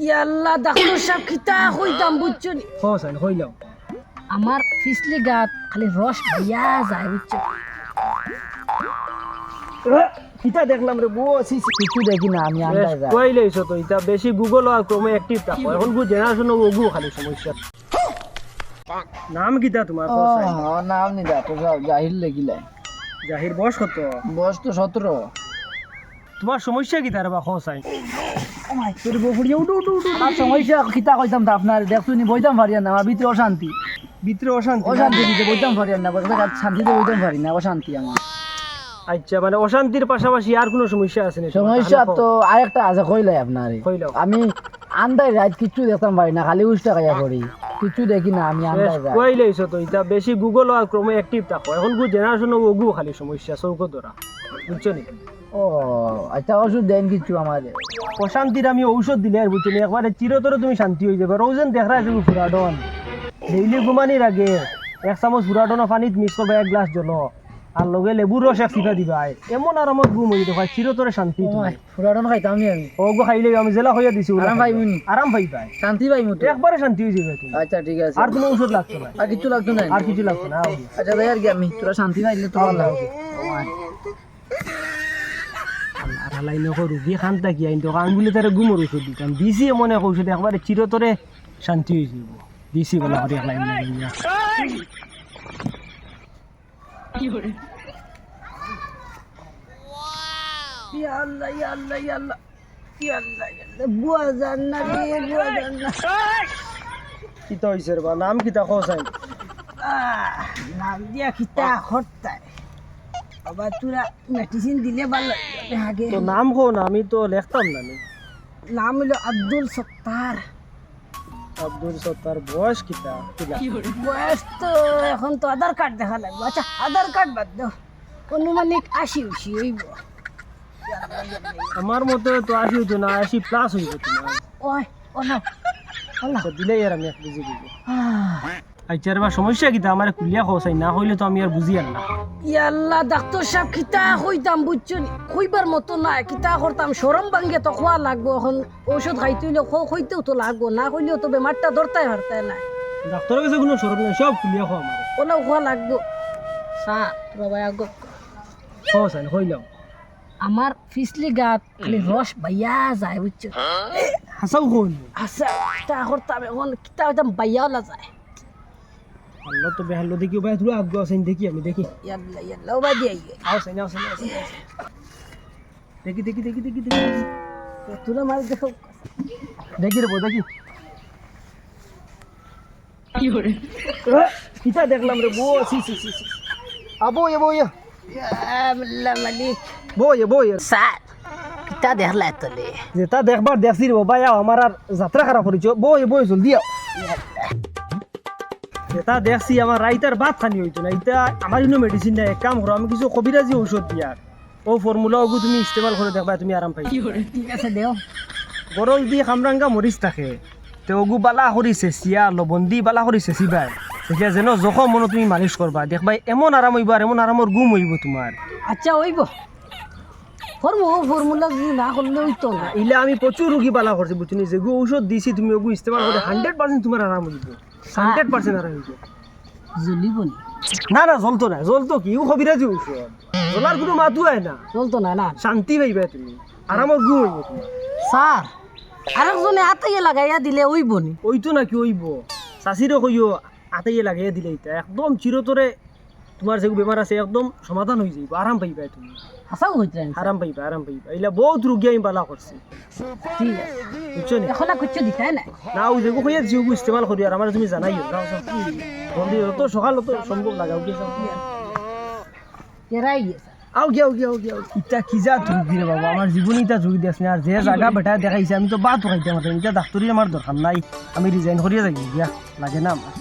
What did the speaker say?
ইয়াল্লা ডাক্তার সাহেব খিতা কইতাম বুঝছ নি? হোসাইন হইলাম আমার ফিসলি গাত খালি রস যায় বুঝছ কিতা দেখলাম রে বউ সি কিছু দেখি না আমি আন্দাজ কই লইছো তো? এটা বেশি গুগল আর ক্রমে অ্যাক্টিভ থাকো এখন গু জেনারেশন ওগু খালি সমস্যা। নাম কিতা তোমার? ও নাম নি দা তো জাহিল লেগিলাই জাহির বয়স কত? বয়স তো সতেরো। তোমার সমস্যা বা হোসাইন তোর উঠু উঠু আমার সমস্যা কিতা কইতাম তো আপনার দেখছ নি বইতাম পারি না আমার ভিতরে অশান্তি। ভিতরে অশান্তি অশান্তি দিতে বইতাম পারি না শান্তিতে বইতাম পারি না অশান্তি আমার। আচ্ছা মানে অশান্তির পাশাপাশি আর কোনো সমস্যা আছে নাকি? সমস্যা তো আরেকটা আছে কইলাই আপনার। আমি আন্দাই রাত কিচ্ছু দেখতাম পারি না খালি উষ্টা খাইয়া করি কিচ্ছু দেখি না আমি আন্দাজ। কই লইছো তো? এটা বেশি গুগল আর ক্রমে অ্যাক্টিভ থাকো। এখন গু জেনারেশন ওগু খালি সমস্যা চৌকো ধরা। বুঝছ নি? ও আচ্ছা ওষুধ দেন কিছু আমাদের। অশান্তির আমি ঔষধ দিলে আর বুঝছ একবারে চিরতরে তুমি শান্তি হয়ে যাবে। রোজন দেখা আছে ফুরাডন ডেইলি ঘুমানির আগে এক চামচ ফুরাডন পানিত মিক্স করবে এক গ্লাস জল। আর লগে লেবুর রস এক চিপা দিবা। এমন আরামত ঘুম হয়ে যাবে চিরতরে শান্তি তুমি ফুরাডন খাইতাম নি আমি ওগো খাইলে আমি জেলা হইয়া দিছি আরাম খাইলে। পাইবনি? আরাম পাইবাই। শান্তি পাই মতো একবারে শান্তি হয়ে যাবে তুমি। আচ্ছা ঠিক আছে। আর কোনো ঔষধ লাগতো না। আর কিছু লাগতো না? আর কিছু লাগতো না আচ্ছা তাই আর কি আমি তোরা শান্তি পাইলে তো ভালো লাগে আর হালাই নকো রুগী খান থাকি আইন তো আঙ্গুলি তারে গুমর ঔষধ দিতাম দিছি মনে ঔষধ একবারে চিরতরে শান্তি হয়ে যাব। দিছি বলা করে না কিতা হইছে বা নাম কিতা নাম দিয়া খিতা হরতায় আবার তোরা মেডিসিন দিলে ভালো হবে আগে তো নাম কো না আমি তো লেখতাম না নি। নাম হলো আব্দুল সত্তার আব্দুল সত্তার বয়স কিতা কিলা বয়স তো এখন তো আধার কার্ড দেখা লাগবে আচ্ছা আধার কার্ড বাদ দাও অনুমানিক আশি উশি হইব আমার মতে তো আশি হইতো না আশি প্লাস হইব তোমার ওই ও না আচ্ছা দিলে আর আমি এক বুঝি দিব আচ্ছা রে বা সমস্যা কিতা আমার কুলিয়া খসাই না হইলে তো আমি আর বুঝি আর না। ইয়াল্লা ডাক্তার সাহেব কিতা কইতাম বুঝছ নি? কইবার মতো নাই কিতা করতাম সরম ভাঙ্গে তো খোয়া লাগবো এখন ঔষধ খাইতে হইলে খো খইতেও তো লাগবো না কইলেও তো বেমারটা ধরতাই হারতাই নাই। ডাক্তারের কাছে কোনো সরব নাই সব কুলিয়া খাওয়া আমার ওলাও খোয়া লাগবো। সা তোরা ভাই আগ খসাই হইলাম আমার ফিসলি গাত খালি রস বাইয়া যায় বুঝছ হাসাও কোন আচ্ছা কিতা করতাম এখন কিতা হইতাম বাইয়া ওলা যায়। আল্লাহ তো বেহাল্লো দেখি ভাই তুই আগ্রহ আছেন দেখি আমি দেখি। ইয়াল্লা ইয়াল্লা ওবা দিয়ে আইয়ে। আও সাইন আও সাইন আও সাইন, আও সাইন। দেখি দেখি দেখি দেখি দেখি। দেখি। তোরা মার দেখো। দেখি রে বউ দেখি। আহ, কিতা দেখলাম রে বউ সি সি সি সি। আবো এ বউ আল্লাহ মালিক। বউ এ বউ স্যার কিতা দেখলা তোলে যেটা দেখবার দেখছি রে বাবা আও আমার আর যাত্রা খারাপ করেছ বউ এ বউ জলদি আও। যেটা দেখছি আমার রাইতার বাদ খানি হইতো না। এটা আমার ইনো মেডিসিন নাই এক কাম করো আমি কিছু কবিরাজি ঔষধ দিয়ার ও ফর্মুলা ওগু তুমি ইস্তেমাল করে দেখবা তুমি আরাম পাই ঠিক আছে দেও। গরল দি খামরাঙ্গা মরিচ থাকে। তে ওগু বালা কৰি চেঁচিয়া লবণ দি বালা কৰি চেঁচিবা তেতিয়া যেন জখম মনত তুমি মালিচ কৰবা। দেখবা এমন আৰাম হইব আৰু এমন আৰামৰ গুম হইব তোমাৰ। আচ্ছা ফর্মুলা যদি না করলে হইতো। না ইলে আমি প্রচুর রুগী বালা করছি বুঝছি যেগু ঔষধ দিছি তুমি ওগু ইস্তেমাল করে হান্ড্রেড পার্সেন্ট তোমার আরাম হইব। হান্ড্রেড পার্সেন্ট আর হইব জ্বলিব নি। না জ্বলতো না জ্বলতো কি? ও খবিরা ঔষধ জ্বলার কোনো মাতো হয় না। জ্বলতো না না। শান্তি পাইবা তুমি। আরামৰ গু হইব স্যার আরেকজনে আতাইয়ে লাগাইয়া দিলে ওইব নি। ওইতো নাকি ওইব। চাচিরে কইও আতাইয়ে লাগাইয়া দিলে এটা একদম চিরতরে তোমার যেগু বেমার আছে একদম সমাধান হয়ে যাইব আরাম পাইবা তুমি। হাসাও হইতে আরাম পাইবা আরাম পাইবা। এইলা বহুত রুগী আমি বালা করছি। ঠিক আছে। বুঝছ নি? এখন আর কিচ্ছু না না ও যেগু কইয়া যেগু ইস্তেমাল করি আর আমার তুমি জানাই জলদি যত সকাল অত সম্ভব লাগাও যাও। কেরাই গেছে। আও গিয়া আও গিয়া আও ইটা কি যা ঝুঁকি রে বাবা? আমার জীবনে ইটা ঝুঁকি দিয়াস না আর যে জায়গা বেটা দেখাইছে আমি তো বাদ খাইতে আমার এটা ডাক্তারি আমার দরকার নাই। আমি রিজাইন করিয়া যাই গিয়া লাগে না আমার